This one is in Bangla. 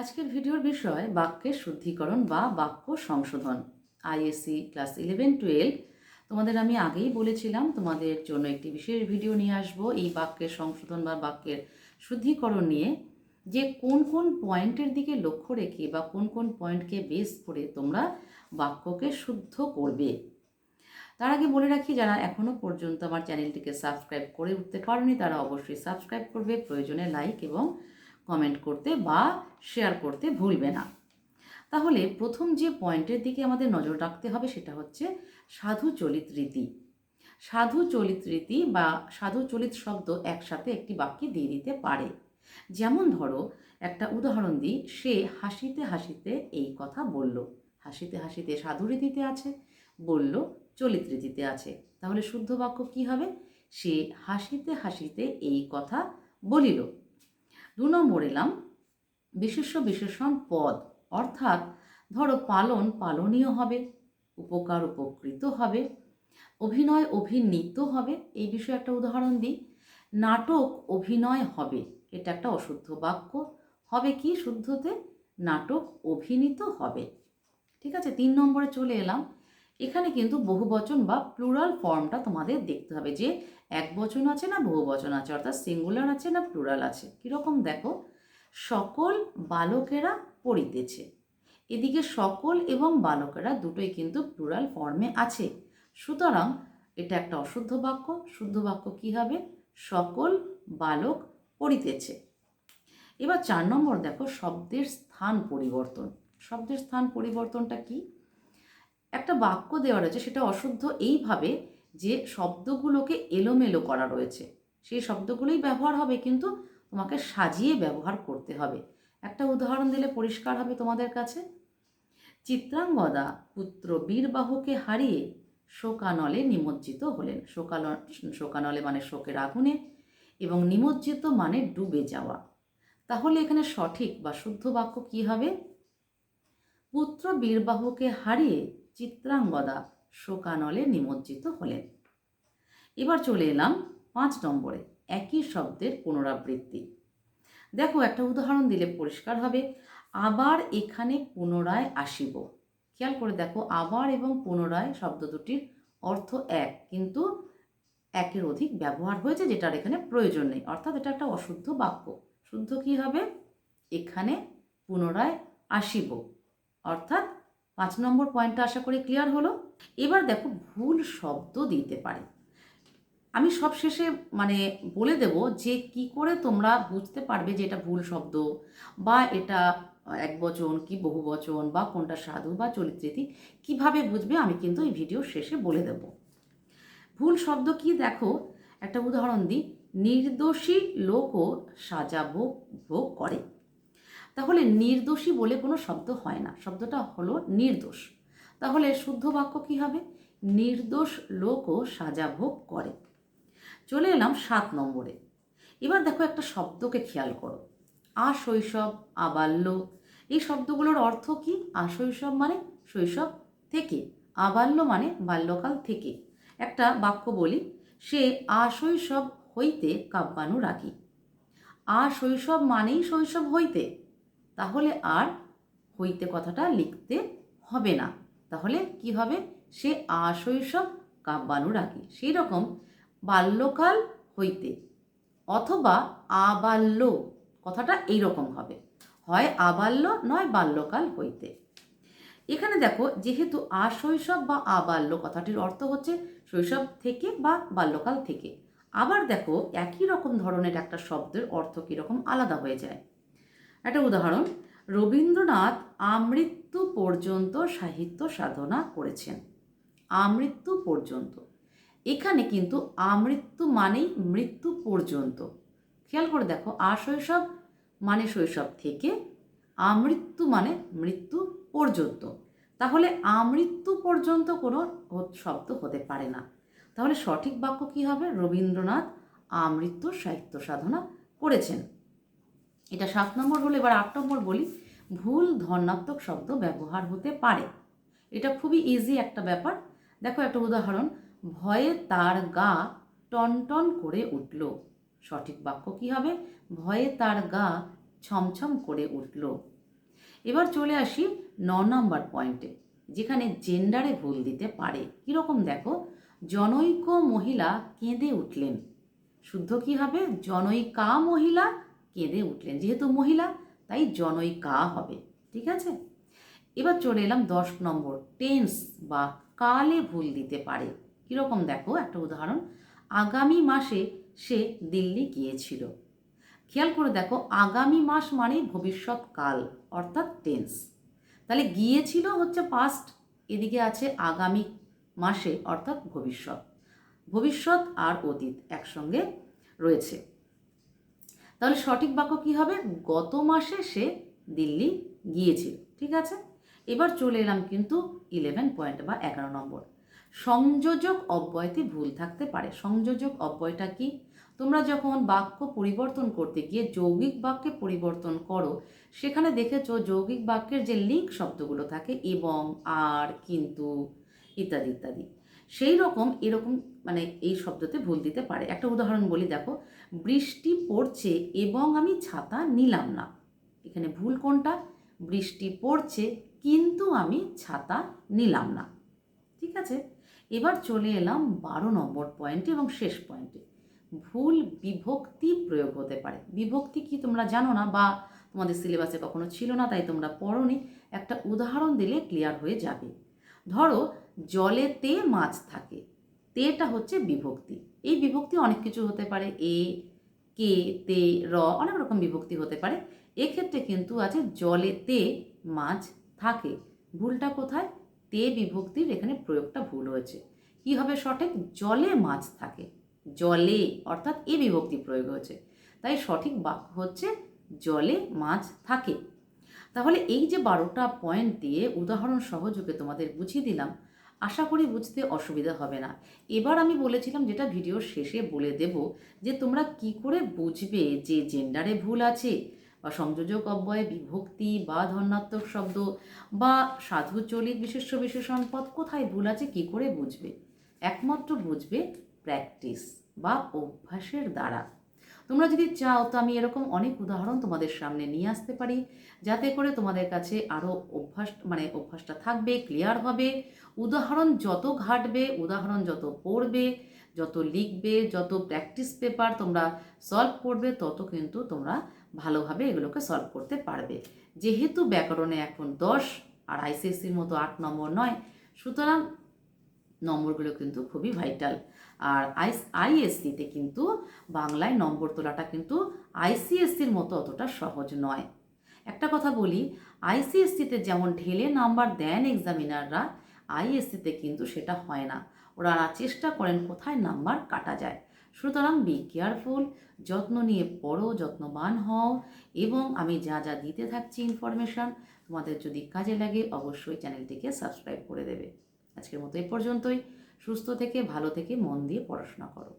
আজকের ভিডিওর বিষয় বাক্যের শুদ্ধিকরণ বা বাক্য সংশোধন আইএসসি ক্লাস ইলেভেন টুয়েলভ তোমাদের আমি আগেই বলেছিলাম, তোমাদের জন্য একটি বিশেষ ভিডিও নিয়ে আসব। এই বাক্যের সংশোধন বা বাক্যের শুদ্ধিকরণ নিয়ে যে কোন কোন পয়েন্টের দিকে লক্ষ্য রেখে বা কোন কোন পয়েন্টকে বেস করে তোমরা বাক্যকে শুদ্ধ করবে। তার আগে বলে রাখি, যারা এখনও পর্যন্ত আমার চ্যানেলটিকে সাবস্ক্রাইব করে উঠতে পারোনি, তারা অবশ্যই সাবস্ক্রাইব করবে। প্রয়োজনে লাইক এবং কমেন্ট করতে বা শেয়ার করতে ভুলবে না। তাহলে প্রথম যে পয়েন্টের দিকে আমাদের নজর রাখতে হবে সেটা হচ্ছে সাধু চলিত রীতি। সাধু চলিত রীতি বা সাধু চলিত শব্দ একসাথে একটি বাক্যে দিয়ে দিতে পারে। যেমন ধরো, একটা উদাহরণ দিই, সে হাসিতে হাসিতে এই কথা বলল। হাসিতে হাসিতে সাধু রীতিতে আছে, বলল চলিত রীতিতে আছে। তাহলে শুদ্ধ বাক্য কি হবে? সে হাসিতে হাসিতে এই কথা বলিল। দু নম্বর এলাম, বিশেষ্য বিশেষণ পদ, অর্থাৎ ধরো পালন পালনীয় হবে, উপকার উপকৃত হবে, অভিনয় অভিনীত হবে, এই বিষয়ে একটা উদাহরণ দিই, নাটক অভিনয় হবে, এটা একটা অশুদ্ধ বাক্য, হবে কি শুদ্ধতে? নাটক অভিনীত হবে। ঠিক আছে, তিন নম্বরে চলে এলাম, এখানে কিন্তু বহুবচন বা প্লুরাল ফর্মটা তোমাদের দেখতে হবে, যে এক বচন আছে না বহু বচন আছে? অর্থাৎ সিঙ্গুলার আছে না প্লুরাল আছে? কীরকম দেখো? সকল বালকেরা পড়িতেছে। এদিকে সকল এবং বালকেরা দুটোই কিন্তু প্লুরাল ফর্মে আছে। সুতরাং এটা একটা অশুদ্ধ বাক্য। শুদ্ধ বাক্য কি হবে? সকল বালক পড়িতেছে। এবার চার নম্বর দেখো, শব্দের স্থান পরিবর্তন। শব্দের স্থান পরিবর্তনটা কি? একটা বাক্য দেওয়া রয়েছে, সেটা অশুদ্ধ। এইভাবে যে শব্দগুলোকে এলোমেলো করা রয়েছে, সেই শব্দগুলোই ব্যবহার হবে কিন্তু তোমাকে সাজিয়ে ব্যবহার করতে হবে। একটা উদাহরণ দিলে পরিষ্কার হবে তোমাদের কাছে। চিত্রাঙ্গদা পুত্র বীরবাহুকে হারিয়ে শোকানলে নিমজ্জিত হলেন। শোকাল, শোকানলে মানে শোকের আগুনে এবং নিমজ্জিত মানে ডুবে যাওয়া। তাহলে এখানে সঠিক বা শুদ্ধ বাক্য কি হবে? পুত্র বীরবাহুকে হারিয়ে চিত্রাঙ্গদা শোকানলে নিমজ্জিত হলেন। এবার চলে এলাম পাঁচ নম্বরে, একই শব্দের পুনরাবৃত্তি। দেখো, একটা উদাহরণ দিলে পরিষ্কার হবে। আবার এখানে পুনরায় আসিব। খেয়াল করে দেখো, আবার এবং পুনরায় শব্দ দুটির অর্থ এক, কিন্তু একের অধিক ব্যবহার হয়েছে যেটার এখানে প্রয়োজন নেই। অর্থাৎ এটা একটা অশুদ্ধ বাক্য। শুদ্ধ কি হবে? এখানে পুনরায় আসিব। অর্থাৎ পাঁচ নম্বর পয়েন্টটা আশা করি ক্লিয়ার হলো। এবার দেখো ভুল শব্দ দিতে পারে। আমি সব শেষে মানে বলে দেব যে কি করে তোমরা বুঝতে পারবে যে এটা ভুল শব্দ বা এটা এক বচন কি বহু বচন বা কোনটা সাধু বা চরিত্রীতি কীভাবে বুঝবে আমি কিন্তু এই ভিডিও শেষে বলে দেব। ভুল শব্দ কি দেখো? একটা উদাহরণ দিই। নির্দোষী লোকও সাজা ভোগ ভোগ করে। তাহলে নির্দোষী বলে কোনো শব্দ হয় না। শব্দটা হলো নির্দোষ। তাহলে শুদ্ধ বাক্য কি হবে? নির্দোষ লোকও সাজা ভোগ করে। চলে এলাম সাত নম্বরে। এবার দেখো একটা শব্দকে খেয়াল করো। আ শৈশব আবাল্য। এই শব্দগুলোর অর্থ কি? শৈশব মানে শৈশব থেকে, আবাল্য মানে বাল্যকাল থেকে। একটা বাক্য বলি, সে আ শৈশব হইতে কাব্যানু রাখি আ শৈশব মানেই শৈশব হইতে। তাহলে আর হইতে কথাটা লিখতে হবে না। তাহলে কি হবে? সে আশৈশব কাব্যানুরাগী সেই রকম বাল্যকাল হইতে অথবা আবাল্য কথাটা এই রকম হবে। হয় আবাল্য, নয় বাল্যকাল হইতে। এখানে দেখো, যেহেতু আশৈশব বা আবাল্য কথাটির অর্থ হচ্ছে শৈশব থেকে বা বাল্যকাল থেকে। আবার দেখো, একই রকম ধরনের একটা শব্দের অর্থ কীরকম আলাদা হয়ে যায়। একটা উদাহরণ। রবীন্দ্রনাথ আমৃত্যু পর্যন্ত সাহিত্য সাধনা করেছেন। আমৃত্যু পর্যন্ত। এখানে কিন্তু আমৃত্যু মানেই মৃত্যু পর্যন্ত। খেয়াল করে দেখো আশৈশব মানে শৈশব থেকে, আমৃত্যু মানে মৃত্যু পর্যন্ত। তাহলে আমৃত্যু পর্যন্ত কোনো শব্দ হতে পারে না। তাহলে সঠিক বাক্য কী হবে? রবীন্দ্রনাথ আমৃত্যু সাহিত্য সাধনা করেছেন। এটা সাত নম্বর হলো এবার আট নম্বর বলি, ভুল ধর্নাত্মক শব্দ ব্যবহার হতে পারে। এটা খুবই ইজি একটা ব্যাপার। দেখো একটা উদাহরণ, ভয়ে তার গা টনটন করে উঠল। সঠিক বাক্য কি হবে? ভয়ে তার গা ছমছম করে উঠল। এবার চলে আসি ন নম্বর পয়েন্টে যেখানে জেন্ডারে ভুল দিতে পারে। কীরকম দেখো? জনৈক মহিলা কেঁদে উঠলেন। শুদ্ধ কি হবে? জনৈকা মহিলা কেঁদে উঠলেন। যেহেতু মহিলা, তাই জনৈকা হবে। ঠিক আছে? এবার চলে এলাম দশ নম্বর। টেন্স বা কালে ভুল দিতে পারে। কীরকম দেখো, একটা উদাহরণ। আগামী মাসে সে দিল্লি গিয়েছিল। খেয়াল করে দেখো, আগামী মাস মানে ভবিষ্যৎ কাল, অর্থাৎ টেন্স। তাহলে গিয়েছিল হচ্ছে পাস্ট এদিকে আছে আগামী মাসে, অর্থাৎ ভবিষ্যৎ। ভবিষ্যৎ আর অতীত একসঙ্গে রয়েছে। তাহলে সঠিক বাক্য কি হবে? গত মাসে সে দিল্লি গিয়েছিল, ঠিক আছে? এবার চলে এলাম কিন্তু ইলেভেন পয়েন্ট বা এগারো নম্বর। সংযোজক অব্যয়তে ভুল থাকতে পারে। সংযোজক অব্যয়টা কি? তোমরা যখন বাক্য পরিবর্তন করতে গিয়ে যৌগিক বাক্যে পরিবর্তন করো, সেখানে দেখেছ যৌগিক বাক্যের যে লিঙ্ক শব্দগুলো থাকে, এবং, আর, কিন্তু, ইত্যাদি ইত্যাদি। সেই রকম এরকম মানে এই শব্দতে ভুল দিতে পারে। একটা উদাহরণ বলি, দেখো, বৃষ্টি পড়ছে এবং আমি ছাতা নিলাম না। এখানে ভুল কোনটা? বৃষ্টি পড়ছে কিন্তু আমি ছাতা নিলাম না। ঠিক আছে? এবার চলে এলাম বারো নম্বর পয়েন্টে এবং শেষ পয়েন্টে ভুল বিভক্তি প্রয়োগ হতে পারে। বিভক্তি কি তোমরা জানো না বা তোমাদের সিলেবাসে কখনো ছিল না, তাই তোমরা পড়োনি। একটা উদাহরণ দিলে ক্লিয়ার হয়ে যাবে। ধরো জলেতে মাছ থাকে। তেটা হচ্ছে বিভক্তি। এই বিভক্তি অনেক কিছু হতে পারে। এ, কে, তে, র, অনেক রকম বিভক্তি হতে পারে। এক্ষেত্রে কিন্তু আছে জলেতে মাছ থাকে। ভুলটা কোথায়? তে বিভক্তির এখানে প্রয়োগটা ভুল হয়েছে। কি হবে সঠিক? জলে মাছ থাকে। জলে, অর্থাৎ এ বিভক্তি প্রয়োগ হয়েছে। তাই সঠিক বাক্য হচ্ছে জলে মাছ থাকে। তাহলে এই যে বারোটা পয়েন্ট দিয়ে উদাহরণ সহযোগে তোমাদের বুঝিয়ে দিলাম, আশা করি বুঝতে অসুবিধা হবে না। এবার আমি বলেছিলাম যেটা ভিডিওর শেষে বলে দেব যে তোমরা কি করে বুঝবে যে জেন্ডারে ভুল আছে বা সংযোজক অব্যয় বিভক্তি বা ধর্নাত্মক শব্দ বা সাধু চলিত বিশেষ্য বিশেষণ পদ কোথায় ভুল আছে কি করে বুঝবে? একমাত্র বুঝবে প্র্যাকটিস বা অভ্যাসের দ্বারা। তোমরা যদি চাও তো আমি এরকম অনেক উদাহরণ তোমাদের সামনে নিয়ে আসতে পারি, যাতে করে তোমাদের কাছে আরও অভ্যাস মানে অভ্যাসটা থাকবে ক্লিয়ার হবে। উদাহরণ যত ঘাটবে, উদাহরণ যত পড়বে, যত লিখবে, যত প্র্যাকটিস পেপার তোমরা সলভ করবে, তত কিন্তু তোমরা ভালোভাবে এগুলোকে সলভ করতে পারবে। যেহেতু ব্যাকরণে এখন দশ আর আইসিএসসির মতো আট নম্বর নয়, সুতরাং নম্বরগুলো কিন্তু খুবই ভাইটাল আর আই আইএসসিতে কিন্তু বাংলায় নম্বর তোলাটা কিন্তু আইসিএসসির মতো অতটা সহজ নয়। একটা কথা বলি আইসিএসসিতে যেমন ঢেলে নাম্বার দেন এক্সামিনাররা আইএসসিতে কিন্তু সেটা হয় না। ওরা চেষ্টা করেন কোথায় নাম্বার কাটা যায়। সুতরাং বি কেয়ারফুল যত্ন নিয়ে পড়ো, যত্নবান হও, এবং আমি যা যা দিতে থাকছি ইনফরমেশান তোমাদের যদি কাজে লাগে, অবশ্যই চ্যানেলটিকে সাবস্ক্রাইব করে দেবে। আজকের মতো এই পর্যন্তই। সুস্থ থেকে ভালো থেকে মন দিয়ে পড়াশোনা করো।